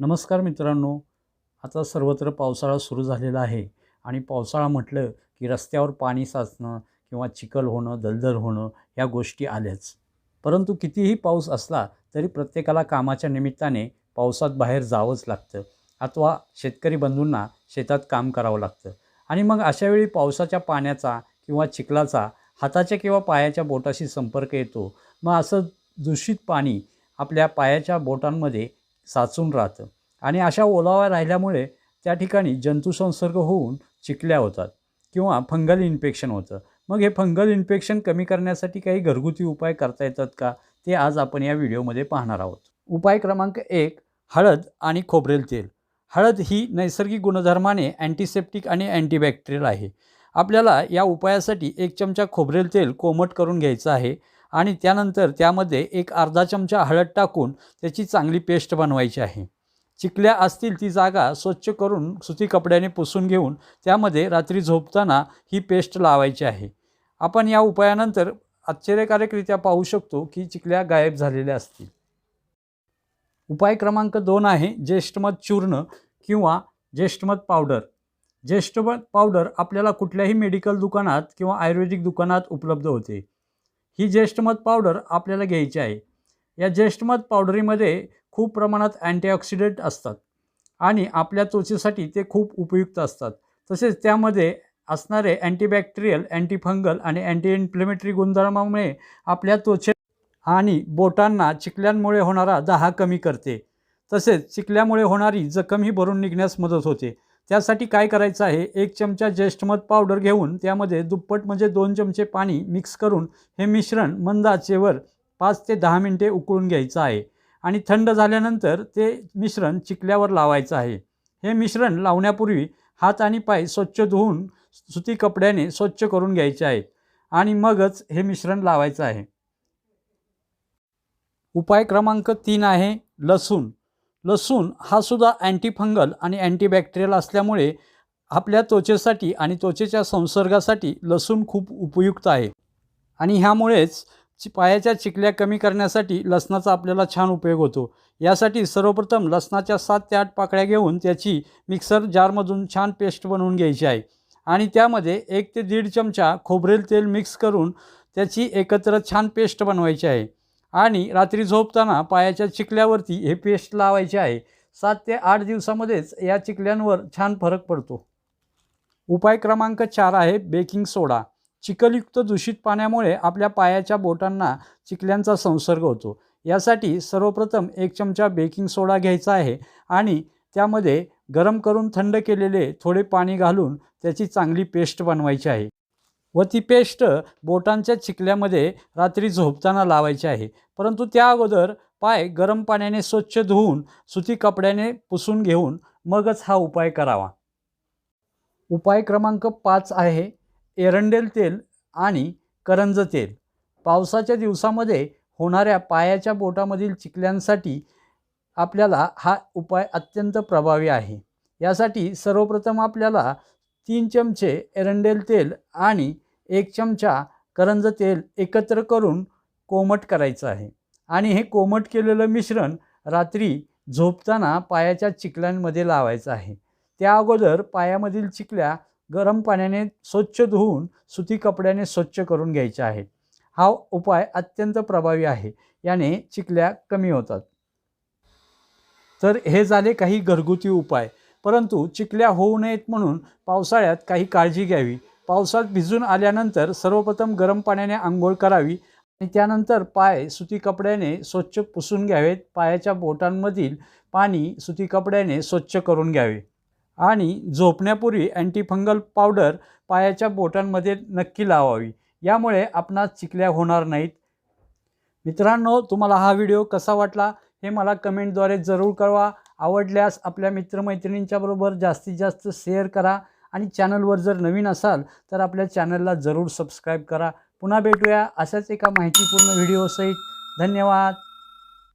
नमस्कार मित्रांनो. आता सर्वत्र पावसाळा सुरू झालेला आहे आणि पावसाळा म्हटलं की रस्त्यावर पाणी साचणं किंवा चिखल होणं दलदल होणं या गोष्टी आल्याच. परंतु कितीही पाऊस असला तरी प्रत्येकाला कामाच्या निमित्ताने पावसात बाहेर जावंच लागतं. अथवा शेतकरी बंधूंना शेतात काम करावं लागतं. आणि मग अशावेळी पावसाच्या पाण्याचा किंवा चिखलाचा हाताच्या किंवा पायाच्या बोटाशी संपर्क येतो. मग असं दूषित पाणी आपल्या पायाच्या बोटांमध्ये साचून राहतं. आणि अशा ओलावा राहिल्यामुळे त्या ठिकाणी जंतुसंसर्ग होऊन चिकल्या होतात किंवा फंगल इन्फेक्शन होतं. मग हे फंगल इन्फेक्शन कमी करण्यासाठी काही घरगुती उपाय करता येतात का? ते आज आपण या व्हिडिओमध्ये पाहणार आहोत. उपाय क्रमांक एक हळद आणि खोबरेल तेल. हळद ही नैसर्गिक गुणधर्माने अँटीसेप्टिक आणि अँटीबॅक्टेरियल आहे. आपल्याला या उपायासाठी एक चमचा खोबरेल तेल कोमट करून घ्यायचं आहे. आणि त्यानंतर त्यामध्ये एक अर्धा चमचा हळद टाकून त्याची चांगली पेस्ट बनवायची आहे. चिकल्या असतील ती जागा स्वच्छ करून सुती कपड्याने पुसून घेऊन त्यामध्ये रात्री झोपताना ही पेस्ट लावायची आहे. आपण या उपायानंतर आश्चर्यकारकरित्या पाहू शकतो की चिकल्या गायब झालेल्या असतील. उपाय क्रमांक दोन आहे ज्येष्ठमध चूर्ण किंवा ज्येष्ठमध पावडर. ज्येष्ठमध पावडर आपल्याला कुठल्याही मेडिकल दुकानात किंवा आयुर्वेदिक दुकानात उपलब्ध होते. ही ज्येष्ठमध पावडर आपल्याला घ्यायची आहे. या ज्येष्ठमध पावडरीमध्ये खूप प्रमाणात अँटीऑक्सिडंट असतात आणि आपल्या त्वचेसाठी ते खूप उपयुक्त असतात. तसेच त्यामध्ये असणारे अँटीबॅक्टेरियल अँटीफंगल आणि अँटी इन्फ्लेमेटरी गुणधर्मामुळे आपल्या त्वचे आणि बोटांना चिखल्यांमुळे होणारा दाहा कमी करते. तसेच चिखल्यामुळे होणारी जखमही भरून निघण्यास मदत होते. त्यासाठी काय करायचं आहे? एक चमचा ज्येष्ठमध पावडर घेऊन त्यामध्ये दुप्पट म्हणजे दोन चमचे पाणी मिक्स करून हे मिश्रण मंद आचेवर पाच ते दहा मिनटे उकळून घ्यायचं आहे. आणि थंड झाल्यानंतर ते मिश्रण चिकल्यावर लावायचं आहे. हे मिश्रण लावण्यापूर्वी हात आणि पाय स्वच्छ धुवून सुती कपड्याने स्वच्छ करून घ्यायचे आहेत आणि मगच हे मिश्रण लावायचं आहे. उपाय क्रमांक तीन आहे लसूण. लसूण हा सुद्धा अँटीफंगल आणि अँटीबॅक्टेरियल असल्यामुळे आपल्या त्वचेसाठी आणि त्वचेच्या संसर्गासाठी लसूण खूप उपयुक्त आहे. आणि ह्यामुळेच चि पायाच्या चिकल्या कमी करण्यासाठी लसणाचा आपल्याला छान उपयोग होतो. यासाठी सर्वप्रथम लसणाच्या सात ते आठ पाकळ्या घेऊन त्याची मिक्सर जारमधून छान पेस्ट बनवून घ्यायची आहे. आणि त्यामध्ये एक ते दीड चमचा खोबरेल तेल मिक्स करून त्याची एकत्र छान पेस्ट बनवायची आहे. आणि रात्री झोपताना पायाच्या चिकल्यावरती हे पेस्ट लावायचे आहे. सात ते आठ दिवसामध्येच या चिकल्यांवर छान फरक पडतो. उपाय क्रमांक चार आहे बेकिंग सोडा. चिकलयुक्त दूषित पाण्यामुळे आपल्या पायाच्या बोटांना चिकल्यांचा संसर्ग होतो. यासाठी सर्वप्रथम एक चमचा बेकिंग सोडा घ्यायचा आहे आणि त्यामध्ये गरम करून थंड केलेले थोडे पाणी घालून त्याची चांगली पेस्ट बनवायची आहे. व ती पेस्ट बोटांच्या चिकल्यामध्ये रात्री झोपताना लावायची आहे. परंतु त्या अगोदर पाय गरम पाण्याने स्वच्छ धुवून सुती कपड्याने पुसून घेऊन मगच हा उपाय करावा. उपाय क्रमांक पाच आहे एरंडेल तेल आणि करंज तेल. पावसाच्या दिवसामध्ये होणाऱ्या पायाच्या बोटामधील चिखल्यांसाठी आपल्याला हा उपाय अत्यंत प्रभावी आहे. यासाठी सर्वप्रथम आपल्याला तीन चमचे एरंडेल तेल आणि एक चमचा करंज तेल एकत्र करून कोमट करायचं आहे. आणि हे कोमट केलेलं मिश्रण रात्री झोपताना पायाच्या चिकल्यांमध्ये लावायचं आहे. त्या अगोदर पायामधील चिकल्या गरम पाण्याने स्वच्छ धुवून सुती कपड्याने स्वच्छ करून घ्यायच्या आहेत. हा उपाय अत्यंत प्रभावी आहे. याने चिकल्या कमी होतात. तर हे झाले काही घरगुती उपाय. परंतु चिकल्या होऊ नयेत म्हणून पावसाळ्यात काही काळजी घ्यावी. पावसात भिजून आल्यानंतर सर्वप्रथम गरम पाण्याने आंघोळ करावी आणि त्यानंतर पाय सुती कपड्याने स्वच्छ पुसून घ्यावेत. पायाच्या बोटांमधील पाणी सुती कपड्याने स्वच्छ करून घ्यावे. आणि झोपण्यापूर्वी अँटीफंगल पावडर पायाच्या बोटांमध्ये नक्की लावावी. यामुळे आपणास चिकल्या होणार नाहीत. मित्रांनो तुम्हाला हा व्हिडिओ कसा वाटला हे मला कमेंटद्वारे जरूर कळवा. आवडल्यास आपल्या मित्रमैत्रिणींच्याबरोबर जास्तीत जास्त शेअर करा. आणि चॅनलवर जर नवीन असाल तर आपल्या चॅनलला जरूर सबस्क्राईब करा. पुन्हा भेटूया अशाच एका माहितीपूर्ण व्हिडिओसहित धन्यवाद.